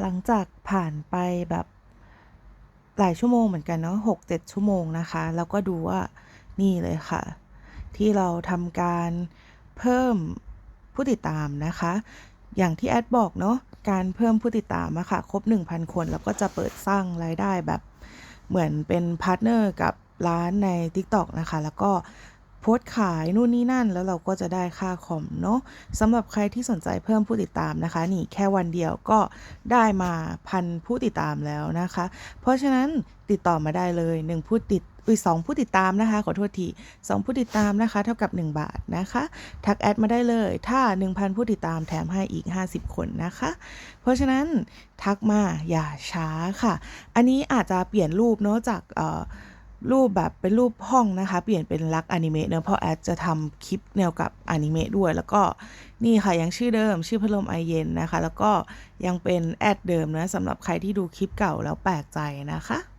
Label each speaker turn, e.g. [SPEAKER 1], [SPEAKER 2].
[SPEAKER 1] หลังจากผ่านไปแบบหลายชั่วโมงเหมือนกันเนาะ6-7ชั่วโมงนะคะ แล้วก็ดูว่านี่เลยค่ะ ที่เราทำการเพิ่มผู้ติดตามนะคะ อย่างที่แอดบอกเนาะการเพิ่มผู้ติดตามอะค่ะ ครบ 1,000 คน แล้วก็จะเปิดสร้างรายได้แบบเหมือนเป็นพาร์ทเนอร์กับร้านใน TikTok นะคะ แล้วก็ โพสต์ขายนู่นนี่นั่น แล้วเราก็จะได้ค่าคอมเนาะสำหรับใครที่สนใจเพิ่มผู้ติดตามนะคะ นี่แค่วันเดียวก็ได้มาพันผู้ติดตามแล้วนะคะ เพราะฉะนั้นติดต่อมาได้เลย 1 ผู้ติดอุ้ยสองผู้ติดตามนะคะ ขอโทษที2ผู้ติดตามนะคะ เท่ากับ 1 บาทนะคะ ทักแอดมาได้เลย ถ้า 1,000 ผู้ติดตามแถมให้อีก 50 คนนะคะ เพราะฉะนั้นทักมาอย่าช้าค่ะ อันนี้อาจจะเปลี่ยนรูปเนาะจากเอ่อ รูปแบบเป็นรูปห้องนะคะ เปลี่ยนเป็นรักอนิเมะเนอะเพราะแอดจะทำคลิปแนวกับอนิเมะด้วย แล้วก็นี่ค่ะยังชื่อเดิม ชื่อพัดลมไอเย็นนะคะ แล้วก็ยังเป็นแอดเดิมนะสำหรับใครที่ดูคลิปเก่าแล้วแปลกใจนะคะ